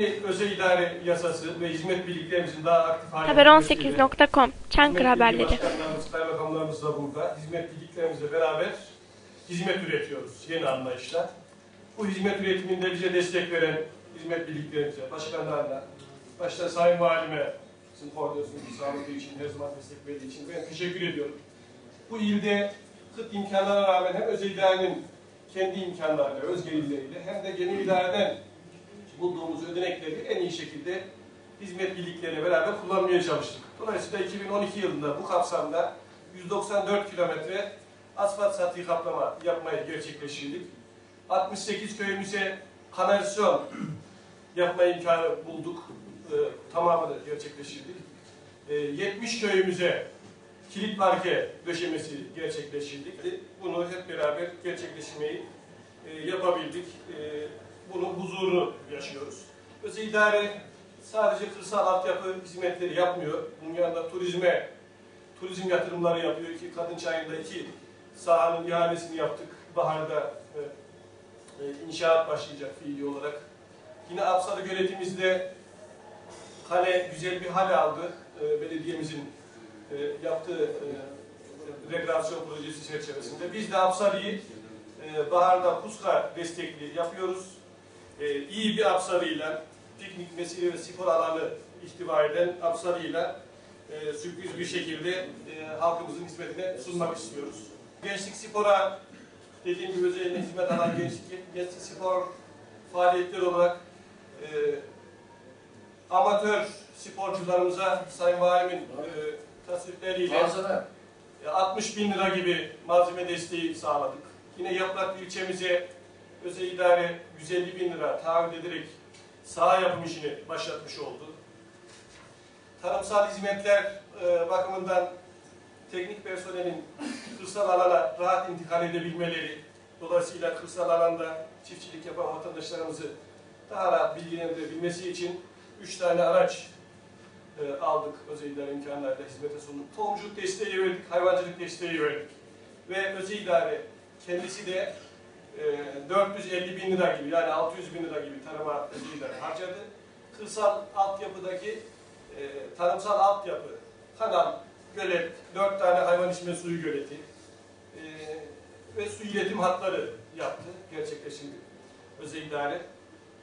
Özel idare yasası ve hizmet birliklerimizin daha aktif hale Haber18.com Çankırı haberleri. Kaymakamlarımız da burada. Hizmet birliklerimizle beraber hizmet üretiyoruz yeni anlayışla. Bu hizmet üretiminde bize destek veren hizmet birliklerimize, başkanlarla, başta Sayın Valime, sizin koordinasyonu sağladığı için, her zaman destek verdiği için ben teşekkür ediyorum. Bu ilde kıt imkanlara rağmen hem özel idarenin kendi imkanlarıyla, özgerileriyle hem de genel idareden bulduğumuz ödenekleri en iyi şekilde hizmet birlikleriyle beraber kullanmaya çalıştık. Dolayısıyla 2012 yılında bu kapsamda 194 kilometre asfalt satıyı kaplama yapmayı gerçekleştirdik. 68 köyümüze kanalizasyon yapma imkanı bulduk. Ee, tamamını gerçekleştirdik. Ee, 70 köyümüze kilit parke döşemesi gerçekleştirdik. Bunu hep beraber gerçekleştirmeyi e, yapabildik. E, bunun huzurunu yaşıyoruz. Özel idare sadece kırsal altyapı hizmetleri yapmıyor. Bunun yanında turizme, turizm yatırımları yapıyor. İki kadın çayında iki sahanın ihalesini yaptık. Baharda e, e, inşaat başlayacak fiili olarak. Yine Apsalı yönetimizde kale güzel bir hal aldı. E, belediyemizin e, yaptığı e, rekreasyon projesi çerçevesinde. Biz de Apsalı'yı e, baharda Kuska destekli yapıyoruz. E, iyi bir Apsalı'yla piknik, mesire ve spor alanı ihtiva eden Apsalı'yla e, sürpriz bir şekilde e, halkımızın hizmetine sunmak istiyoruz. Gençlik spora dediğim gibi özellikle hizmet alan gençlik, gençlik spor faaliyetleri olarak e, amatör sporcularımıza Sayın Valimin e, tasvirleriyle e, 60 bin lira gibi malzeme desteği sağladık. Yine Yaprak ilçemize özel idare 150 bin lira taahhüt ederek saha yapım işini başlatmış oldu. Tarımsal hizmetler e, bakımından teknik personelin kırsal alana rahat intikal edebilmeleri, dolayısıyla kırsal alanda çiftçilik yapan vatandaşlarımızı daha rahat bilgilendirebilmesi için 3 tane araç e, aldık özel idare imkanlarıyla hizmete sunduk. Tohumculuk desteği verdik, hayvancılık desteği verdik. Ve özel idare kendisi de e, 450 bin lira gibi yani 600 bin lira gibi tarıma idare harcadı. Kırsal altyapıdaki e, tarımsal altyapı, kanal, gölet, 4 tane hayvan içme suyu göleti e, ve su iletim hatları yaptı, gerçekleştirdi özel idare.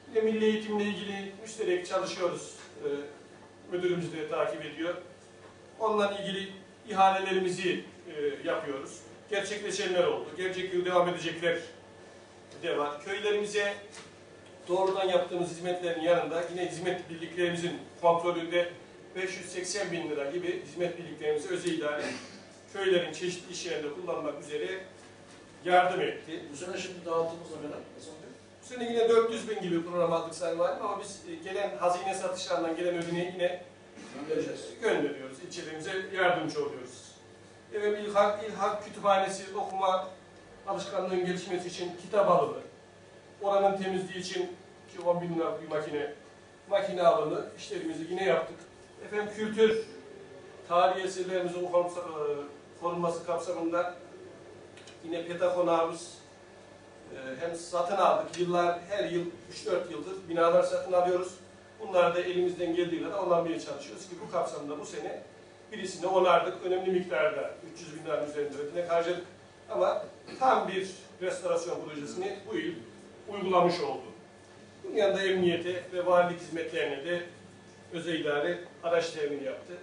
Yine milli eğitimle ilgili müşterek çalışıyoruz. E, müdürümüz de takip ediyor. Onunla ilgili ihalelerimizi e, yapıyoruz. Gerçekleşenler oldu. Gelecek yıl devam edecekler de var. Köylerimize doğrudan yaptığımız hizmetlerin yanında yine hizmet birliklerimizin kontrolünde 580 bin lira gibi hizmet birliklerimize özel idare köylerin çeşitli iş yerinde kullanmak üzere yardım etti. Bu sene şimdi dağıttığımız ne kadar? Bu sene yine 400 bin gibi program aldık Sayın Valim ama biz e, gelen hazine satışlarından gelen ödeneği yine Göndereceğiz. gönderiyoruz. İlçelerimize yardımcı oluyoruz. Evet, İlhak, İlhak Kütüphanesi okuma alışkanlığının gelişmesi için kitap alımı, oranın temizliği için ki 10 bin lira bir makine, makine alımı işlerimizi yine yaptık. Efendim kültür, tarihi eserlerimizin korunması, e, kapsamında yine PETA konağımız e, hem satın aldık, yıllar, her yıl 3-4 yıldır binalar satın alıyoruz. Bunları da elimizden geldiği kadar onarmaya çalışıyoruz ki bu kapsamda bu sene birisini onardık. Önemli miktarda 300 bin liranın üzerinde ödenek harcadık. Ama tam bir restorasyon projesini bu yıl uygulamış oldu. Bunun yanında emniyete ve valilik hizmetlerine de özel idare araç temin yaptı.